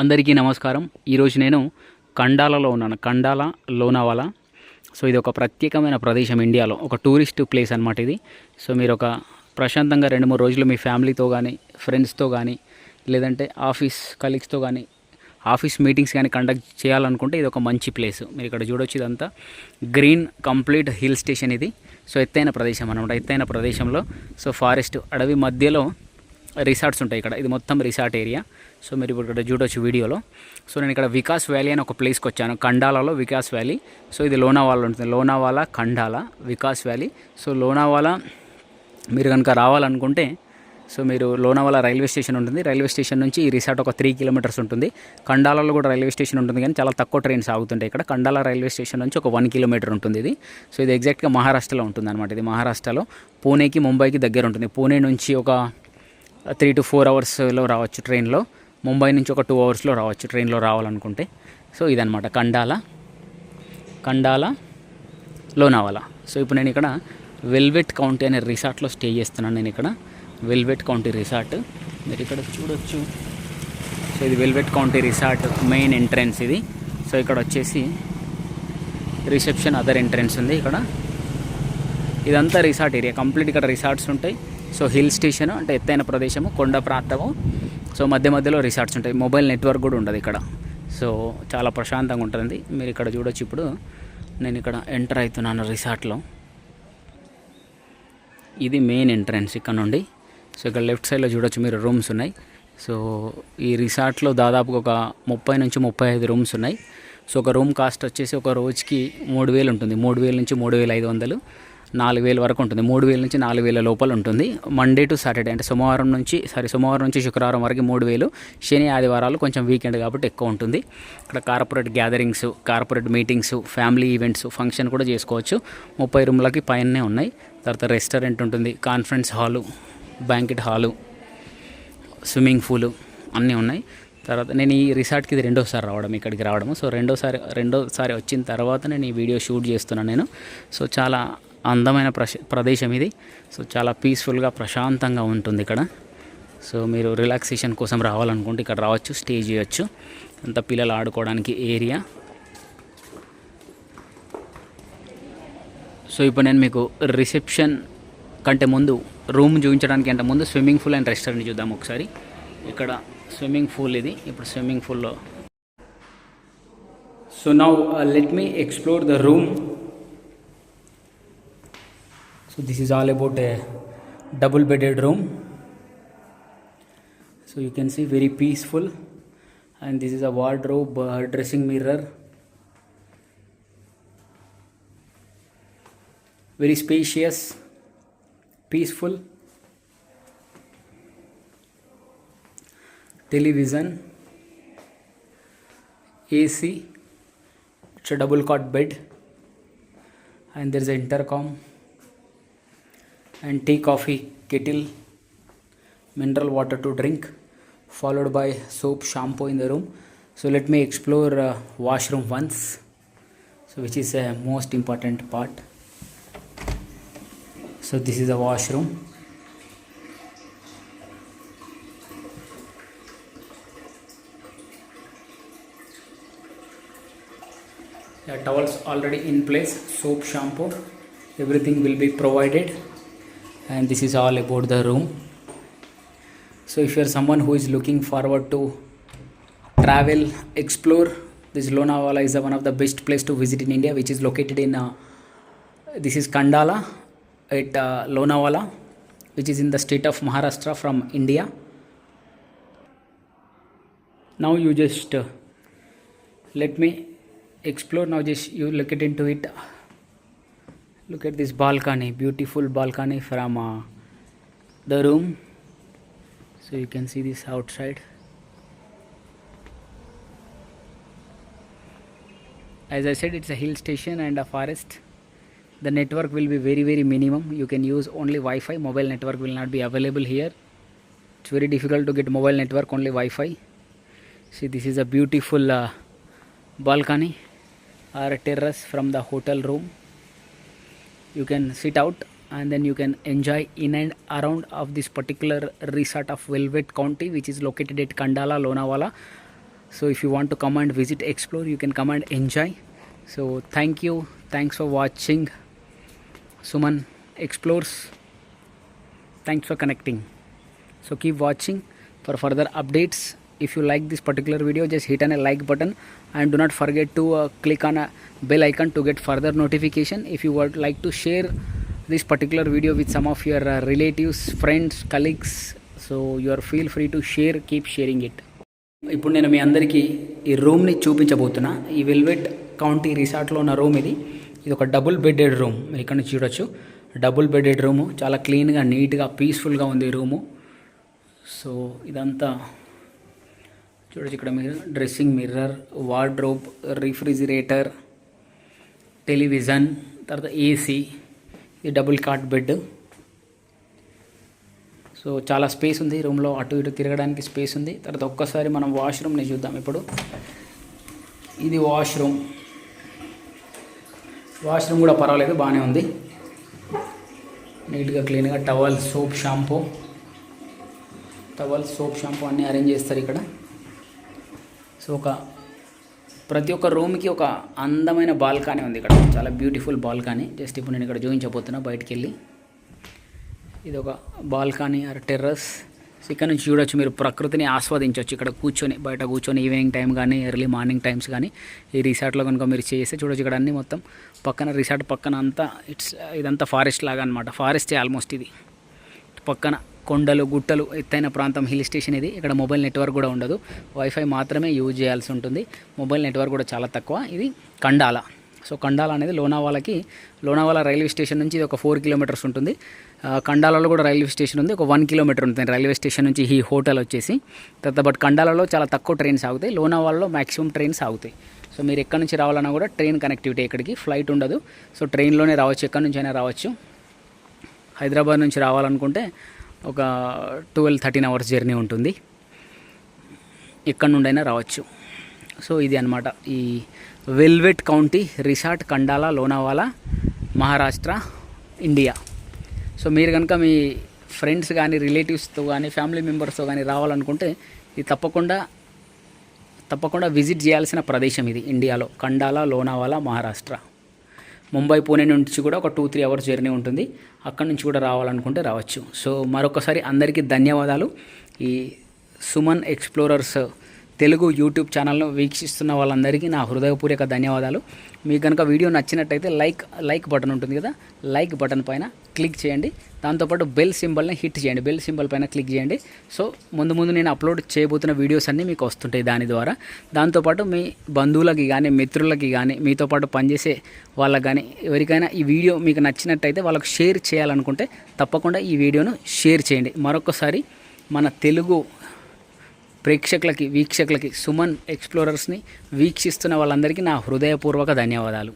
అందరికీ నమస్కారం. ఈరోజు నేను కండాలలో ఉన్నాను. కండాల లోనావాలా. సో ఇది ఒక ప్రత్యేకమైన ప్రదేశం ఇండియాలో. ఒక టూరిస్ట్ ప్లేస్ అనమాట ఇది. సో మీరు ఒక ప్రశాంతంగా రెండు మూడు రోజులు మీ ఫ్యామిలీతో కానీ ఫ్రెండ్స్తో కానీ లేదంటే ఆఫీస్ కలీగ్స్తో కానీ ఆఫీస్ మీటింగ్స్ కానీ కండక్ట్ చేయాలనుకుంటే ఇది ఒక మంచి ప్లేస్. మీరు ఇక్కడ చూడొచ్చు ఇదంతా. గ్రీన్ కంప్లీట్ హిల్ స్టేషన్ ఇది. సో ఎత్తైన ప్రదేశం అనమాట ఎత్తైన ప్రదేశంలో. సో ఫారెస్ట్ అడవి మధ్యలో రిసార్ట్స్ ఉంటాయి ఇక్కడ. ఇది మొత్తం రిసార్ట్ ఏరియా. సో మీరు ఇప్పుడు ఇక్కడ చూడొచ్చు వీడియోలో. సో నేను ఇక్కడ వికాస్ వ్యాలీ అని ఒక ప్లేస్కి వచ్చాను. కండాలలో వికాస్ వ్యాలీ. సో ఇది లోనావాలా ఉంటుంది. లోనావాలా కండాల వికాస్ వ్యాలీ. సో లోనావాలా మీరు కనుక రావాలనుకుంటే సో మీరు లోనావాలా రైల్వే స్టేషన్ ఉంటుంది. రైల్వే స్టేషన్ నుంచి ఈ రిసార్ట్ ఒక త్రీ కిలోమీటర్స్ ఉంటుంది. కండాలలో కూడా రైల్వే స్టేషన్ ఉంటుంది కానీ చాలా తక్కువ ట్రైన్స్ ఆగుతుంటాయి ఇక్కడ. కండాల రైల్వే స్టేషన్ నుంచి ఒక వన్ కిలోమీటర్ ఉంటుంది ఇది. సో ఇది ఎగ్జాక్ట్గా మహారాష్ట్రలో ఉంటుంది అనమాట ఇది మహారాష్ట్రలో. పూణేకి ముంబైకి దగ్గర ఉంటుంది. పూణే నుంచి ఒక త్రీ టు ఫోర్ అవర్స్లో రావచ్చు ట్రైన్లో. ముంబై నుంచి ఒక టూ అవర్స్లో రావచ్చు ట్రైన్లో రావాలనుకుంటే. సో ఇదనమాట కండాల కండాల లోనావాలా. సో ఇప్పుడు నేను ఇక్కడ వెల్వెట్ కౌంటీ అనే రిసార్ట్లో స్టే చేస్తున్నాను నేను ఇక్కడ. Velvet county resort. మీరు ఇక్కడ చూడొచ్చు. సో ఇది velvet county resort main entrance ఇది. సో ఇక్కడ వచ్చేసి రిసెప్షన్ అదర్ ఎంట్రన్స్ ఉంది ఇక్కడ. ఇదంతా రిసార్ట్ ఏరియా. కంప్లీట్ ఇక్కడ రిసార్ట్స్ ఉంటాయి. సో హిల్ స్టేషన్ అంటే ఎత్తైన ప్రదేశము కొండ ప్రాంతము. సో మధ్య మధ్యలో రిసార్ట్స్ ఉంటాయి. మొబైల్ నెట్వర్క్ కూడా ఉండదు ఇక్కడ. సో చాలా ప్రశాంతంగా ఉంటుంది మీరు ఇక్కడ చూడొచ్చు ఇప్పుడు. నేను ఇక్కడ ఎంటర్ అవుతున్నాను రిసార్ట్లో. ఇది మెయిన్ ఎంట్రన్స్ ఇక్కడ నుండి. సో ఇక్కడ లెఫ్ట్ సైడ్లో చూడొచ్చు మీరు రూమ్స్ ఉన్నాయి. సో ఈ రిసార్ట్లో దాదాపుగా ఒక ముప్పై నుంచి ముప్పై ఐదు రూమ్స్ ఉన్నాయి. సో ఒక రూమ్ కాస్ట్ వచ్చేసి ఒక రోజుకి మూడు వేలు ఉంటుంది. మూడు వేల నుంచి మూడు వేల ఐదు వందలు. నాలుగు వేల వరకు ఉంటుంది. మూడు వేల నుంచి నాలుగు వేల లోపల ఉంటుంది. మండే టు సాటర్డే అంటే సోమవారం నుంచి సారీ సోమవారం నుంచి శుక్రవారం వరకు మూడు వేలు శని ఆదివారాలు కొంచెం వీకెండ్ కాబట్టి ఎక్కువ ఉంటుంది. ఇక్కడ corporate gatherings corporate meetings family events function కూడా చేసుకోవచ్చు. ముప్పై రూమ్లకి పైననే ఉన్నాయి. తర్వాత రెస్టారెంట్ ఉంటుంది. Conference hall banquet hall swimming pool అన్నీ ఉన్నాయి. తర్వాత నేను ఈ రిసార్ట్కి ఇది రెండోసారి రావడం ఇక్కడికి రావడం సో రెండోసారి రెండోసారి వచ్చిన తర్వాత నేను ఈ వీడియో షూట్ చేస్తున్నాను నేను. సో చాలా అందమైన ప్రశ ప్రదేశం ఇది. సో చాలా పీస్ఫుల్గా ప్రశాంతంగా ఉంటుంది ఇక్కడ. సో మీరు రిలాక్సేషన్ కోసం రావాలనుకుంటే ఇక్కడ రావచ్చు స్టే చేయొచ్చు. అంత పిల్లలు ఆడుకోవడానికి ఏరియా సో ఇప్పుడు నేను మీకు రిసెప్షన్ కంటే ముందు రూమ్ చూపించడానికి అంటే ముందు స్విమ్మింగ్ పూల్ అండ్ రెస్టారెంట్ చూద్దాం ఒకసారి. ఇక్కడ స్విమ్మింగ్ పూల్ ఇది. ఇప్పుడు స్విమ్మింగ్ పూల్లో so now let me explore the room so this is all about a double bedded room. So you can see very peaceful. And this is a wardrobe uh, dressing mirror. Very spacious peaceful. Television AC it's a double cot bed. And there's an intercom and tea coffee kettle mineral water to drink followed by soap shampoo in the room. So let me explore uh, washroom once so which is a most important part. So this is a washroom. Yeah towels already in place soap shampoo everything will be provided and this is all about the room so if you are someone who is looking forward to travel explore this lonavala is one of the best place to visit in india which is located in uh, this is kandala at uh, Lonavala, which is in the state of Maharashtra from India. Now you just uh, let me explore. Now just you look it into it. Look at this balcony, beautiful balcony from uh, the room. So you can see this outside. As I said, it's a hill station and a forest. The network will be very very minimum. You can use only wi-fi. Mobile network will not be available here. It's very difficult to get mobile network only wi-fi. See this is a beautiful uh, balcony or terrace from the hotel room you can sit out and then you can enjoy in and around of this particular resort of Velvet County which is located at Kandala Lonawala so if you want to come and visit explore you can come and enjoy. So thank you. Thanks for watching. Suman explores. Thanks for connecting. So keep watching. For further updates if you like this particular video just hit on a like button and do not forget to uh, click on a bell icon to get further notification if you would like to share this particular video with some of your uh, relatives friends colleagues so you are feel free to share keep sharing it ఇప్పుడు నేను మీ అందరికీ ఈ రూమ్ని చూపించబోతున్నా ఈ velvet county రిసార్ట్లో ఉన్న room ఇది ఇది ఒక double bedded room మీరు ఇక్కడ నుంచి చూడొచ్చు డబుల్ బెడెడ్ రూము చాలా క్లీన్గా నీట్గా పీస్ఫుల్గా ఉంది ఈ రూము సో ఇదంతా చూడొచ్చు ఇక్కడ మీరు dressing mirror wardrobe refrigerator television తర్వాత ఏసీ ఇది డబుల్ కాట్ బెడ్. సో చాలా స్పేస్ ఉంది రూమ్లో అటు ఇటు తిరగడానికి స్పేస్ ఉంది. తర్వాత ఒక్కసారి మనం వాష్రూమ్ని చూద్దాం ఇప్పుడు. ఇది వాష్రూమ్. వాష్రూమ్ కూడా పర్వాలేదు బాగానే ఉంది. నీట్గా క్లీన్గా towel soap shampoo. Towel soap shampoo అన్నీ అరేంజ్ చేస్తారు ఇక్కడ. సో ఒక ప్రతి ఒక్క రూమ్కి ఒక అందమైన బాల్కానీ ఉంది ఇక్కడ. చాలా బ్యూటిఫుల్ బాల్కానీ. జస్ట్ ఇప్పుడు నేను ఇక్కడ చూపించబోతున్నా. బయటికి వెళ్ళి ఇది ఒక బాల్కానీ ఆర్ టెర్రస్. ఇక్కడ నుంచి చూడొచ్చు మీరు ప్రకృతిని ఆస్వాదించవచ్చు ఇక్కడ కూర్చొని బయట కూర్చొని ఈవినింగ్ టైం కానీ ఎర్లీ మార్నింగ్ టైమ్స్ కానీ ఈ రిసార్ట్లో కనుక మీరు చేస్తే చూడొచ్చు. ఇక్కడ అన్ని మొత్తం పక్కన రిసార్ట్ పక్కన అంతా ఇట్స్ ఇదంతా ఫారెస్ట్ లాగా అనమాట ఫారెస్టే ఆల్మోస్ట్ ఇది. పక్కన కొండలు గుట్టలు ఎత్తైన ప్రాంతం హిల్ స్టేషన్ ఇది. ఇక్కడ మొబైల్ నెట్వర్క్ కూడా ఉండదు. వైఫై మాత్రమే యూజ్ చేయాల్సి ఉంటుంది. మొబైల్ నెట్వర్క్ కూడా చాలా తక్కువ. ఇది కండాల. సో కండాల అనేది లోనావాలకి లోనావాల రైల్వే స్టేషన్ నుంచి ఇది ఒక ఫోర్ కిలోమీటర్స్ ఉంటుంది. కండాలలో కూడా రైల్వే స్టేషన్ ఉంది. ఒక వన్ కిలోమీటర్ ఉంటుంది. రైల్వే స్టేషన్ నుంచి ఈ హోటల్ వచ్చేసి. తర్వాత బట్ కండాలలో చాలా తక్కువ ట్రైన్స్ ఆగుతాయి. లోనావాలలో మ్యాక్సిమం ట్రైన్స్ ఆగుతాయి. సో మీరు ఎక్కడి నుంచి రావాలన్నా కూడా ట్రైన్ కనెక్టివిటీ ఇక్కడికి ఫ్లైట్ ఉండదు. సో ట్రైన్లోనే రావచ్చు. ఎక్కడి నుంచి అయినా రావచ్చు. హైదరాబాద్ నుంచి రావాలనుకుంటే ఒక ట్వెల్వ్ థర్టీన్ అవర్స్ జర్నీ ఉంటుంది. ఎక్కడి నుండైనా రావచ్చు. సో ఇది అన్నమాట. ఈ velvet county resort Khandala Lonavala Maharashtra India. So మీరు కనుక మీ ఫ్రెండ్స్ కానీ రిలేటివ్స్తో కానీ ఫ్యామిలీ మెంబర్స్తో కానీ రావాలనుకుంటే ఇది తప్పకుండా తప్పకుండా విజిట్ చేయాల్సిన ప్రదేశం ఇది ఇండియాలో. కండాలా లోనావాలా మహారాష్ట్ర. ముంబై పూణే నుంచి కూడా ఒక టూ త్రీ అవర్స్ జర్నీ ఉంటుంది. అక్కడి నుంచి కూడా రావాలనుకుంటే రావచ్చు. సో మరొకసారి అందరికీ ధన్యవాదాలు. ఈ సుమన్ ఎక్స్ప్లోరర్స్ తెలుగు యూట్యూబ్ ఛానల్ను వీక్షిస్తున్న వాళ్ళందరికీ నా హృదయపూర్వక ధన్యవాదాలు. మీకు కనుక వీడియో నచ్చినట్టయితే లైక్ లైక్ బటన్ ఉంటుంది కదా. లైక్ బటన్ పైన క్లిక్ చేయండి. దాంతోపాటు బెల్ సింబల్ని హిట్ చేయండి. బెల్ సింబల్ పైన క్లిక్ చేయండి. సో ముందు ముందు నేను అప్లోడ్ చేయబోతున్న వీడియోస్ అన్నీ మీకు వస్తుంటాయి దాని ద్వారా. దాంతోపాటు మీ బంధువులకి కానీ మిత్రులకి కానీ మీతో పాటు పనిచేసే వాళ్ళకి కానీ ఎవరికైనా ఈ వీడియో మీకు నచ్చినట్టయితే వాళ్ళకు షేర్ చేయాలనుకుంటే తప్పకుండా ఈ వీడియోను షేర్ చేయండి. మరొకసారి మన తెలుగు ప్రేక్షకులకి వీక్షకులకి సుమన్ ఎక్స్ప్లోరర్స్ని వీక్షిస్తున్న వాళ్ళందరికీ నా హృదయపూర్వక ధన్యవాదాలు.